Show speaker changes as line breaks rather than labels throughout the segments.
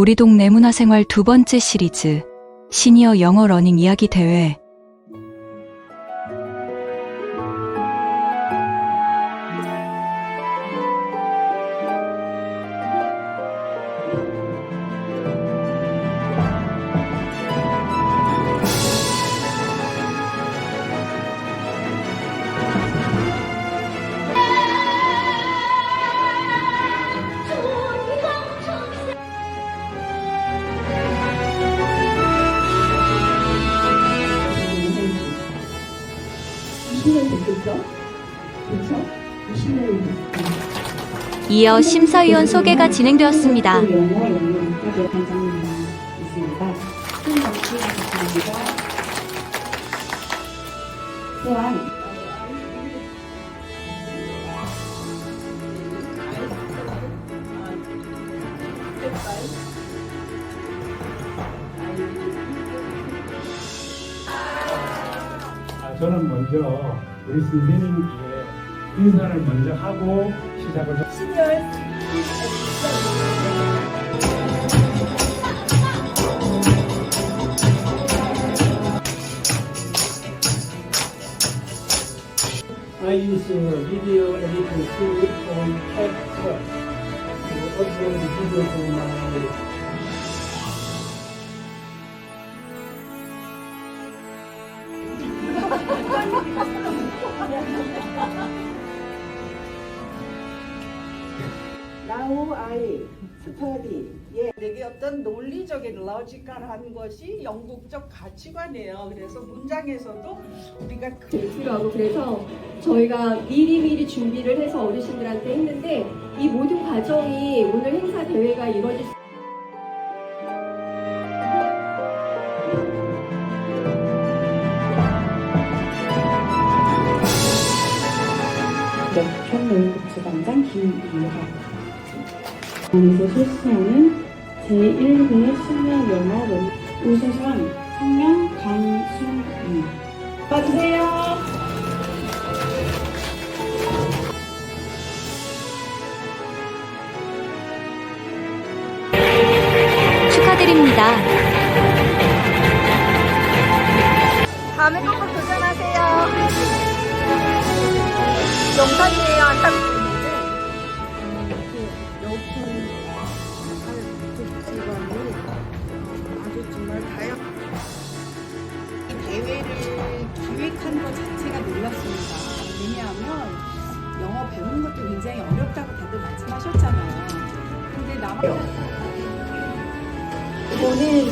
우리 동네 문화생활 두 번째 시리즈 시니어 영어 러닝 이야기 대회 이어 심사위원 소개가 진행되었습니다.
영어 영문학의 관장님 있습니다. 큰 박수 부탁드립니다. 또한
아, 저는 먼저 우리 선생님께 인사를 먼저 하고 시작을 좀- I use uh, video editing tool on CapCut to upload video to my
Now I study. 예, 되게 어떤 논리적인 러지컬한 것이 영국적 가치관이에요. 그래서 문장에서도 우리가 그
필요하고 그래서 저희가 미리미리 준비를 해서 어르신들한테 했는데 이 모든 과정이 오늘 행사 대회가 이루어질 수
평론국지관장 김유하 안에서 실시하는 제1회 시니어 영어 원 우수상 성명 강순희 봐주세요.
축하드립니다.
다음에 도 영상이에요,
높은 국지관이 아주 정말 다양. 이 대회를 기획한 것 자체가 놀랐습니다. 왜냐하면 영어 배우는 것도 굉장히 어렵다고 다들 말씀하셨잖아요. 근데 남
저는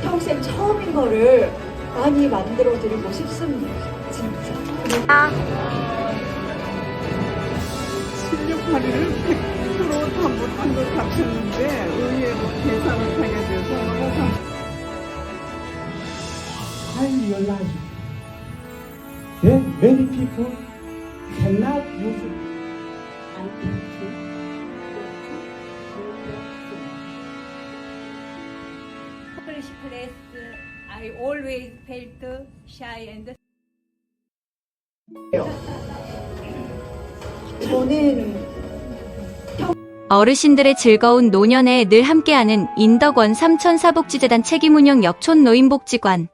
평생 처음인 거를 많이 만들어 드리고 싶습니다. 진짜.
실 력파리를 100%다 못한 것 같았는데 의외로 계산을 하게 돼서 너무 감
I realize that many people cannot use
English class, I always felt shy and
저는
어르신들의 즐거운 노년에 늘 함께하는 인덕원 삼천사복지재단 책임운영 역촌 노인복지관